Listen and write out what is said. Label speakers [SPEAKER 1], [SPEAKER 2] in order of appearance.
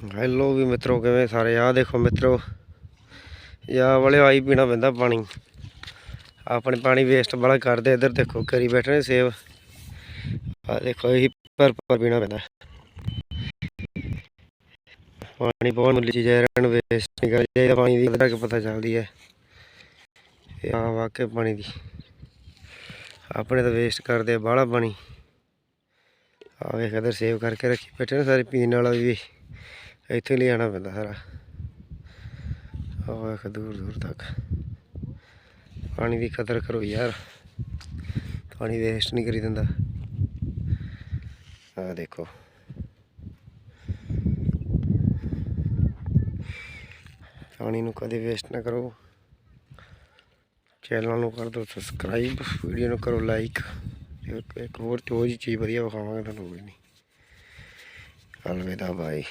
[SPEAKER 1] Hello ਵੀ ਮਿੱਤਰੋ, ਕਿਵੇਂ ਸਾਰੇ? ਆਹ ਦੇਖੋ ਮਿੱਤਰੋ ਯਾ ਵਾਲੇ ਆਈ ਪੀਣਾ ਪੈਂਦਾ ਪਾਣੀ। ਆਪਣੇ ਪਾਣੀ ਵੇਸਟ ਵਾਲਾ ਕਰਦੇ, ਇੱਧਰ ਦੇਖੋ ਕਰੀ ਬੈਠੇ ਨੇ ਸੇਵ ਆ ਦੇਖੋ, ਇਹੀ ਪਰ ਪਰ ਪੀਣਾ ਪੈਂਦਾ। ਪਾਣੀ ਬਹੁਤ ਮੁੱਲੀ ਚੀਜ਼ ਹੈ, ਰਹਿਣ ਨੂੰ ਵੇਸਟ ਨਹੀਂ ਕਰਨਾ ਚਾਹੀਦਾ, ਪਾਣੀ ਦੀ ਵਧਾ ਕੇ ਪਤਾ ਚੱਲਦੀ ਹੈ। ਇਹ ਆ ਵਾਕਿਆ ਪਾਣੀ ਦੀ। ਆਪਣੇ ਤਾਂ ਵੇਸਟ ਕਰਦੇ ਬਾਹਲਾ ਪਾਣੀ। ਆ ਵੇਖ ਇੱਧਰ ਸੇਵ ਕਰਕੇ ਰੱਖੀ ਬੈਠੇ ਨੇ ਸਾਰੇ, ਪੀਣ ਵਾਲਾ ਵੀ ਇੱਥੇ ਲਿਆਣਾ ਪੈਂਦਾ ਸਾਰਾ। ਆਹ ਵੇਖ ਦੂਰ ਦੂਰ ਤੱਕ। ਪਾਣੀ ਦੀ ਕਦਰ ਕਰੋ ਯਾਰ। ਪਾਣੀ ਵੇਸਟ ਨਹੀਂ ਕਰੀ ਦਿੰਦਾ। ਆ ਦੇਖੋ। ਪਾਣੀ ਨੂੰ ਕਦੇ ਵੇਸਟ ਨਾ ਕਰੋ। ਚੈਨਲ ਨੂੰ ਕਰ ਦਿਓ ਸਬਸਕ੍ਰਾਈਬ ਵੀਡੀਓ ਨੂੰ ਕਰੋ ਲਾਈਕ ਇੱਕ ਹੋਰ ਤੇ ਹੋਰ ਜੀ ਚੀਜ਼ ਵਧੀਆ ਵਿਖਾਵਾਂਗੇ ਤੁਹਾਨੂੰ ਕੋਈ ਨਹੀਂ। ਅਲਵਿਦਾ ਬਾਈ।